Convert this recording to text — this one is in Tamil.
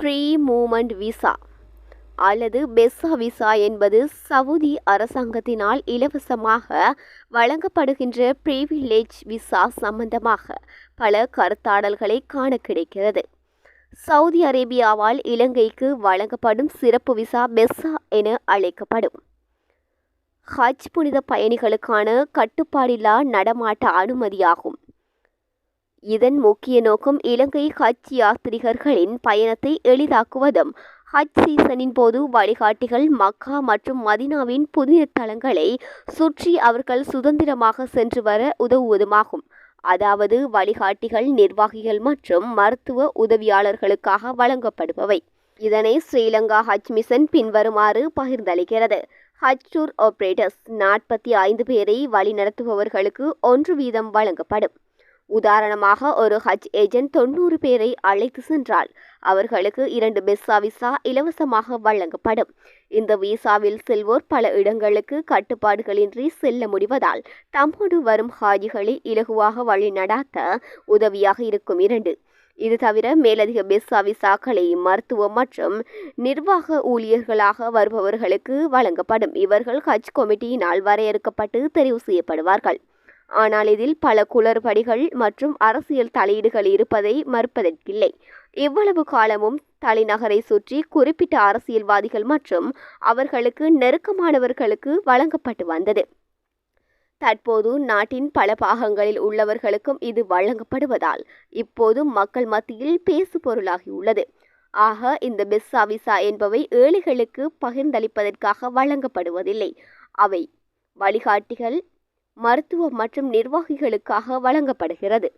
ஃப்ரீ மூமெண்ட் விசா அல்லது பெஸ்ஸா விசா என்பது சவுதி அரசாங்கத்தினால் இலவசமாக வழங்கப்படுகின்ற பிரிவிலேஜ் விசா சம்பந்தமாக பல கருத்தாடல்களை காண கிடைக்கிறது. சவுதி அரேபியாவால் இலங்கைக்கு வழங்கப்படும் சிறப்பு விசா பெஸ்ஸா என அழைக்கப்படும். ஹஜ் புனித பயணிகளுக்கான கட்டுப்பாடில்லா நடமாட்ட அனுமதியாகும். இதன் முக்கிய நோக்கம் இலங்கை ஹஜ் யாத்ரிகர்களின் பயணத்தை எளிதாக்குவதும் ஹஜ் சீசனின் போது வழிகாட்டிகள் மக்கா மற்றும் மதினாவின் புதிய தளங்களை சுற்றி அவர்கள் சுதந்திரமாக சென்று வர உதவுவதுமாகும். அதாவது வழிகாட்டிகள் நிர்வாகிகள் மற்றும் மருத்துவ உதவியாளர்களுக்காக வழங்கப்படுபவை. இதனை ஸ்ரீலங்கா ஹஜ் மிஷன் பின்வருமாறு பகிர்ந்தளிக்கிறது. ஹஜ் டூர் ஆபரேட்டர்ஸ் நாற்பத்தி ஐந்து பேரை வழிநடத்துபவர்களுக்கு ஒன்று வீதம் வழங்கப்படும். உதாரணமாக ஒரு ஹஜ் ஏஜென்ட் தொண்ணூறு பேரை அழைத்து சென்றால் அவர்களுக்கு இரண்டு பெஸ்ஸா விசா இலவசமாக வழங்கப்படும். இந்த விசாவில் செல்வோர் பல இடங்களுக்கு கட்டுப்பாடுகளின்றி செல்ல முடிவதால் தம்மோடு வரும் ஹாஜிகளை இலகுவாக வழி நடாத்த உதவியாக இருக்கும் இரண்டு. இது தவிர மேலதிக பெஸ்ஸா விசாக்களை மருத்துவம் மற்றும் நிர்வாக ஊழியர்களாக வருபவர்களுக்கு வழங்கப்படும். இவர்கள் ஹஜ் கமிட்டியினால் வரையறுக்கப்பட்டு தெரிவு செய்யப்படுவார்கள். ஆனால் இதில் பல குளறுபடிகள் மற்றும் அரசியல் தலையீடுகள் இருப்பதை மறுப்பதற்கில்லை. இவ்வளவு காலமும் தலைநகரை சுற்றி குறிப்பிட்ட அரசியல்வாதிகள் மற்றும் அவர்களுக்கு நெருக்கமானவர்களுக்கு வழங்கப்பட்டு வந்தது. தற்போது நாட்டின் பல பாகங்களில் உள்ளவர்களுக்கும் இது வழங்கப்படுவதால் இப்போது மக்கள் மத்தியில் பேசு பொருளாகியுள்ளது ஆக இந்த பிஸ்ஸா விசா என்பவை ஏழைகளுக்கு பகிர்ந்தளிப்பதற்காக வழங்கப்படுவதில்லை. அவை வழிகாட்டிகள் மருத்துவ மற்றும் நிர்வாகிகளுக்காக வழங்கப்படுகிறது.